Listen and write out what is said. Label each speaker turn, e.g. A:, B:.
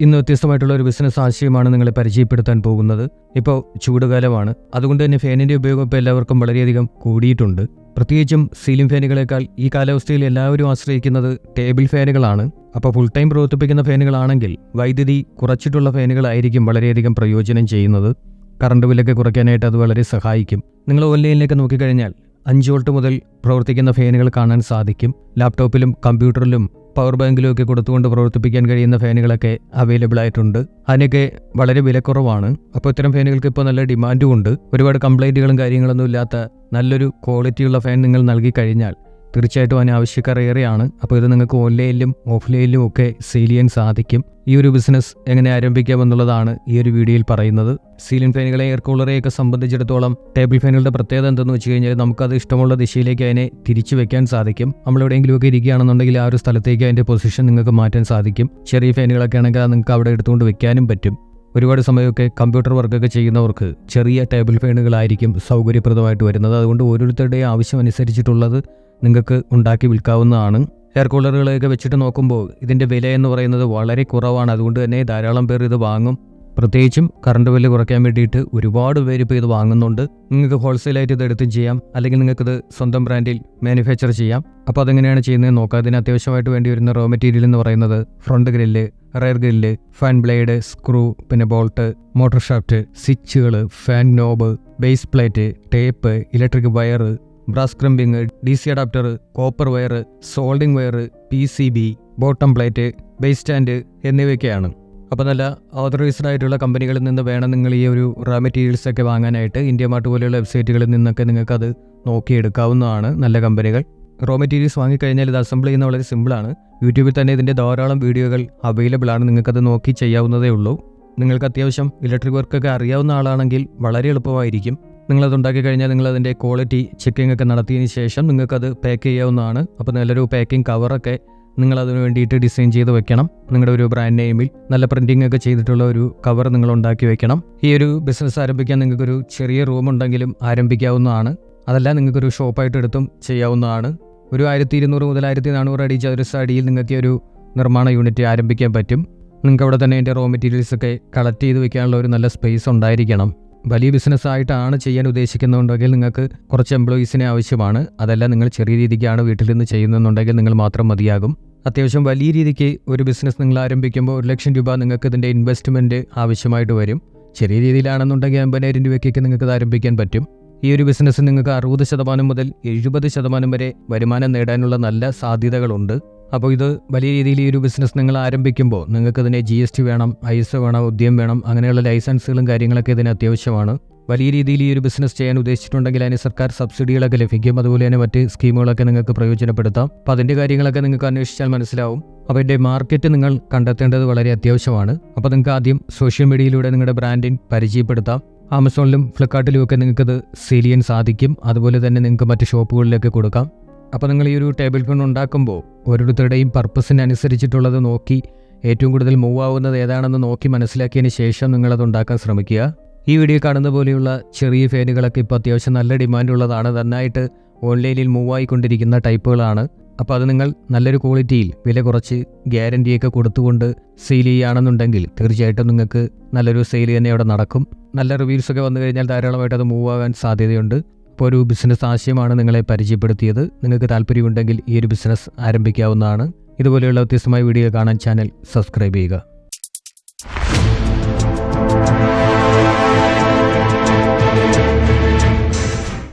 A: ഇന്ന് വ്യത്യസ്തമായിട്ടുള്ള ഒരു ബിസിനസ് ആശയമാണ് നിങ്ങളെ പരിചയപ്പെടുത്താൻ പോകുന്നത്. ഇപ്പോൾ ചൂടുകാലമാണ്. അതുകൊണ്ട് തന്നെ ഫാനിന്റെ ഉപയോഗം ഇപ്പോൾ എല്ലാവർക്കും വളരെയധികം കൂടിയിട്ടുണ്ട്. പ്രത്യേകിച്ചും സീലിംഗ് ഫാനുകളേക്കാൾ ഈ കാലാവസ്ഥയിൽ എല്ലാവരും ആശ്രയിക്കുന്നത് ടേബിൾ ഫാനുകളാണ്. അപ്പോൾ ഫുൾ ടൈം പ്രവർത്തിപ്പിക്കുന്ന ഫാനുകളാണെങ്കിൽ വൈദ്യുതി കുറച്ചിട്ടുള്ള ഫാനുകളായിരിക്കും വളരെയധികം പ്രയോജനം ചെയ്യുന്നത്. കറണ്ട് ബില്ലൊക്കെ കുറയ്ക്കാനായിട്ട് അത് വളരെ സഹായിക്കും. നിങ്ങൾ ഓൺലൈനിലേക്ക് നോക്കിക്കഴിഞ്ഞാൽ അഞ്ച് വോൾട്ട് മുതൽ പ്രവർത്തിക്കുന്ന ഫാനുകൾ കാണാൻ സാധിക്കും. ലാപ്ടോപ്പിലും കമ്പ്യൂട്ടറിലും പവർ ബാങ്കിലും ഒക്കെ കൊടുത്തുകൊണ്ട് പ്രവർത്തിപ്പിക്കാൻ കഴിയുന്ന ഫാനുകളൊക്കെ അവൈലബിൾ ആയിട്ടുണ്ട്. അതിനൊക്കെ വളരെ വിലക്കുറവാണ്. അപ്പോൾ ഇത്തരം ഫാനുകൾക്ക് ഇപ്പോൾ നല്ല ഡിമാൻഡും ഉണ്ട്. ഒരുപാട് കംപ്ലൈന്റുകളും കാര്യങ്ങളൊന്നും ഇല്ലാത്ത നല്ലൊരു ക്വാളിറ്റിയുള്ള ഫാൻ നിങ്ങൾ നൽകി കഴിഞ്ഞാൽ തീർച്ചയായിട്ടും അതിന് ഏറെയാണ് അപ്പോൾ ഇത് നിങ്ങൾക്ക് ഓൺലൈനിലും ഓഫ്ലൈനിലും ഒക്കെ സെയിൽ ചെയ്യാൻ സാധിക്കും. ഈ ഒരു ബിസിനസ് എങ്ങനെ ആരംഭിക്കാം എന്നുള്ളതാണ് ഈ ഒരു വീഡിയോയിൽ പറയുന്നത്. സീലിംഗ് ഫാനുകളെ എയർ കൂളറെയൊക്കെ സംബന്ധിച്ചിടത്തോളം ടേബിൾ ഫാനുകളുടെ പ്രത്യേകത എന്തെന്ന് വെച്ച് കഴിഞ്ഞാൽ നമുക്കത് ഇഷ്ടമുള്ള ദിശയിലേക്ക് അതിനെ തിരിച്ചു വെക്കാൻ സാധിക്കും. നമ്മൾ എവിടെയെങ്കിലുമൊക്കെ ഇരിക്കുകയാണെന്നുണ്ടെങ്കിൽ ആ ഒരു സ്ഥലത്തേക്ക് അതിന്റെ പൊസിഷൻ നിങ്ങൾക്ക് മാറ്റാൻ സാധിക്കും. ചെറിയ ഫാനുകളൊക്കെ ആണെങ്കിൽ നിങ്ങൾക്ക് അവിടെ എടുത്തുകൊണ്ട് വെക്കാനും പറ്റും. ഒരുപാട് സമയമൊക്കെ കമ്പ്യൂട്ടർ വർക്കൊക്കെ ചെയ്യുന്നവർക്ക് ചെറിയ ടേബിൾ ഫാനുകളായിരിക്കും സൗകര്യപ്രദമായിട്ട് വരുന്നത്. അതുകൊണ്ട് ഓരോരുത്തരുടെയും ആവശ്യം അനുസരിച്ചിട്ടുള്ളത് നിങ്ങൾക്ക് ഉണ്ടാക്കി വിൽക്കാവുന്നതാണ്. എയർ കൂളറുകളെയൊക്കെ വെച്ചിട്ട് നോക്കുമ്പോൾ ഇതിന്റെ വില എന്ന് പറയുന്നത് വളരെ കുറവാണ്. അതുകൊണ്ട് തന്നെ ധാരാളം പേർ ഇത് വാങ്ങും. പ്രത്യേകിച്ചും കറണ്ട് ബില്ല് കുറയ്ക്കാൻ വേണ്ടിയിട്ട് ഒരുപാട് പേര് ഇപ്പോൾ ഇത് വാങ്ങുന്നുണ്ട്. നിങ്ങൾക്ക് ഹോൾസെയിലായിട്ട് ഇത് എടുത്തും ചെയ്യാം. അല്ലെങ്കിൽ നിങ്ങൾക്കിത് സ്വന്തം ബ്രാൻഡിൽ മാനുഫാക്ചർ ചെയ്യാം. അപ്പോൾ അതെങ്ങനെയാണ് ചെയ്യുന്നത് നോക്കാം. അതിന് അത്യാവശ്യമായിട്ട് വേണ്ടി വരുന്ന റോ മെറ്റീരിയൽ എന്ന് പറയുന്നത് front grill rear grill fan blade screw പിന്നെ ബോൾട്ട് മോട്ടോർ ഷാഫ്റ്റ് സ്വിച്ചുകൾ fan knob base plate tape electric wire brass crimping D C adapter copper wire soldering wire P C B bottom plate base stand എന്നിവയൊക്കെയാണ്. അപ്പോൾ നല്ല authorised ആയിട്ടുള്ള കമ്പനികളിൽ നിന്ന് വേണം നിങ്ങൾ ഈ ഒരു റോ മെറ്റീരിയൽസ് ഒക്കെ വാങ്ങാനായിട്ട് ഇന്ത്യ മാർട്ട് പോലെയുള്ള വെബ്സൈറ്റുകളിൽ നിന്നൊക്കെ നിങ്ങൾക്കത് നോക്കിയെടുക്കാവുന്നതാണ് നല്ല കമ്പനികൾ റോ മെറ്റീരിയൽസ് വാങ്ങിക്കഴിഞ്ഞാൽ ഇത് അസംബിൾ ചെയ്യുന്ന വളരെ സിമ്പിളാണ് യൂട്യൂബിൽ തന്നെ ഇതിന്റെ ധാരാളം വീഡിയോകൾ അവൈലബിൾ ആണ്. നിങ്ങൾക്കത് നോക്കി ചെയ്യാവുന്നതേ ഉള്ളൂ. നിങ്ങൾക്ക് അത്യാവശ്യം ഇലക്ട്രിക് വർക്കൊക്കെ അറിയാവുന്ന ആളാണെങ്കിൽ വളരെ എളുപ്പമായിരിക്കും. നിങ്ങളത് ഉണ്ടാക്കി കഴിഞ്ഞാൽ നിങ്ങൾ അതിന്റെ ക്വാളിറ്റി ചെക്കിംഗ് ഒക്കെ നടത്തിയതിന് ശേഷം നിങ്ങൾക്കത് പാക്ക് ചെയ്യാവുന്നതാണ്. അപ്പോൾ നല്ലൊരു പാക്കിംഗ് കവറൊക്കെ നിങ്ങൾ അതിന് വേണ്ടിയിട്ട് ഡിസൈൻ ചെയ്ത് വെക്കണം. നിങ്ങളുടെ ഒരു ബ്രാൻഡ് നെയിമിൽ നല്ല പ്രിന്റിംഗ് ഒക്കെ ചെയ്തിട്ടുള്ള ഒരു കവർ നിങ്ങൾ ഉണ്ടാക്കി വെക്കണം. ഈ ഒരു ബിസിനസ് ആരംഭിക്കാൻ നിങ്ങൾക്കൊരു ചെറിയ റൂം ഉണ്ടെങ്കിലും ആരംഭിക്കാവുന്നതാണ്. അതല്ല നിങ്ങൾക്കൊരു ഷോപ്പായിട്ട് എടുത്തും ചെയ്യാവുന്നതാണ്. ഒരു ആയിരത്തി ഇരുന്നൂറ് മുതൽ ആയിരത്തി നാനൂറ് അടി ചതുരശ്ര അടിയിൽ നിങ്ങൾക്ക് ഒരു നിർമ്മാണ യൂണിറ്റ് ആരംഭിക്കാൻ പറ്റും. നിങ്ങൾക്ക് അവിടെ തന്നെ അതിന്റെ റോ മെറ്റീരിയൽസ് ഒക്കെ കളക്ട് ചെയ്ത് വെക്കാനുള്ള ഒരു നല്ല സ്പേസ് ഉണ്ടായിരിക്കണം. വലിയ ബിസിനസ്സായിട്ടാണ് ചെയ്യാൻ ഉദ്ദേശിക്കുന്നുണ്ടെങ്കിൽ നിങ്ങൾക്ക് കുറച്ച് എംപ്ലോയീസിനെ ആവശ്യമാണ്. അതല്ല നിങ്ങൾ ചെറിയ രീതിക്കാണ് വീട്ടിൽ നിന്ന് ചെയ്യുന്നതെന്നുണ്ടെങ്കിൽ നിങ്ങൾ മാത്രം മതിയാകും. അത്യാവശ്യം വലിയ രീതിക്ക് ഒരു ബിസിനസ് നിങ്ങൾ ആരംഭിക്കുമ്പോൾ ഒരു ലക്ഷം രൂപ നിങ്ങൾക്ക് ഇതിന്റെ ഇൻവെസ്റ്റ്മെന്റ് ആവശ്യമായിട്ട് വരും. ചെറിയ രീതിയിലാണെന്നുണ്ടെങ്കിൽ അമ്പതിനായിരം രൂപയ്ക്കൊക്കെ നിങ്ങൾക്ക് ഇത് ആരംഭിക്കാൻ പറ്റും. ഈ ഒരു ബിസിനസ് നിങ്ങൾക്ക് അറുപത് ശതമാനം മുതൽ എഴുപത് ശതമാനം വരെ വരുമാനം നേടാനുള്ള നല്ല സാധ്യതകളുണ്ട്. അപ്പോൾ ഇത് വലിയ രീതിയിൽ ഈ ഒരു ബിസിനസ് നിങ്ങൾ ആരംഭിക്കുമ്പോൾ നിങ്ങൾക്ക് ഇതിനെ ജി എസ് ടി വേണം ഐ എസ് ഒ വേണം ഉദ്യം വേണം അങ്ങനെയുള്ള ലൈസൻസുകളും കാര്യങ്ങളൊക്കെ ഇതിന് അത്യാവശ്യമാണ്. വലിയ രീതിയിൽ ഈ ഒരു ബിസിനസ് ചെയ്യാൻ ഉദ്ദേശിച്ചിട്ടുണ്ടെങ്കിൽ അതിന് സർക്കാർ സബ്സിഡികളൊക്കെ ലഭിക്കും. അതുപോലെ തന്നെ മറ്റ് സ്കീമുകളൊക്കെ നിങ്ങൾക്ക് പ്രയോജനപ്പെടുത്താം. അപ്പോൾ അതിന്റെ കാര്യങ്ങളൊക്കെ നിങ്ങൾക്ക് അന്വേഷിച്ചാൽ മനസ്സിലാവും. അപ്പോൾ ഇതിന്റെ മാർക്കറ്റ് നിങ്ങൾ കണ്ടെത്തേണ്ടത് വളരെ അത്യാവശ്യമാണ്. അപ്പോൾ നിങ്ങൾക്ക് ആദ്യം സോഷ്യൽ മീഡിയയിലൂടെ നിങ്ങളുടെ ബ്രാൻഡിങ് പരിചയപ്പെടുത്താം. ആമസോണിലും ഫ്ലിപ്കാർട്ടിലും ഒക്കെ നിങ്ങൾക്കത് സെയിൽ ചെയ്യാൻ സാധിക്കും. അതുപോലെ തന്നെ നിങ്ങൾക്ക് മറ്റ് ഷോപ്പുകളിലൊക്കെ കൊടുക്കാം. അപ്പോൾ നിങ്ങൾ ഈ ഒരു ടേബിൾ ഫാൻ ഉണ്ടാക്കുമ്പോൾ ഓരോരുത്തരുടെയും പർപ്പസിനനുസരിച്ചിട്ടുള്ളത് നോക്കി ഏറ്റവും കൂടുതൽ മൂവ് ആവുന്നത് ഏതാണെന്ന് നോക്കി മനസ്സിലാക്കിയതിന് ശേഷം നിങ്ങളത് ഉണ്ടാക്കാൻ ശ്രമിക്കുക. ഈ വീഡിയോ കാണുന്ന പോലെയുള്ള ചെറിയ ഫാനുകളൊക്കെ ഇപ്പോൾ അത്യാവശ്യം നല്ല ഡിമാൻഡുള്ളതാണ് നന്നായിട്ട് ഓൺലൈനിൽ മൂവ് ആയിക്കൊണ്ടിരിക്കുന്ന ടൈപ്പുകളാണ്. അപ്പോൾ അത് നിങ്ങൾ നല്ലൊരു ക്വാളിറ്റിയിൽ വില കുറച്ച് ഗ്യാരന്റിയൊക്കെ കൊടുത്തുകൊണ്ട് സെയിൽ ചെയ്യുകയാണെന്നുണ്ടെങ്കിൽ തീർച്ചയായിട്ടും നിങ്ങൾക്ക് നല്ലൊരു സെയിൽ തന്നെ അവിടെ നടക്കും. നല്ല റിവ്യൂസ് ഒക്കെ വന്നു കഴിഞ്ഞാൽ ധാരാളമായിട്ട് അത് മൂവ് ആകാൻ സാധ്യതയുണ്ട്. ഇപ്പോൾ ഒരു ബിസിനസ് ആശയമാണ് നിങ്ങളെ പരിചയപ്പെടുത്തിയത്. നിങ്ങൾക്ക് താല്പര്യമുണ്ടെങ്കിൽ ഈ ഒരു ബിസിനസ് ആരംഭിക്കാവുന്നതാണ്. ഇതുപോലെയുള്ള വ്യത്യസ്തമായ വീഡിയോ കാണാൻ ചാനൽ സബ്സ്ക്രൈബ് ചെയ്യുക.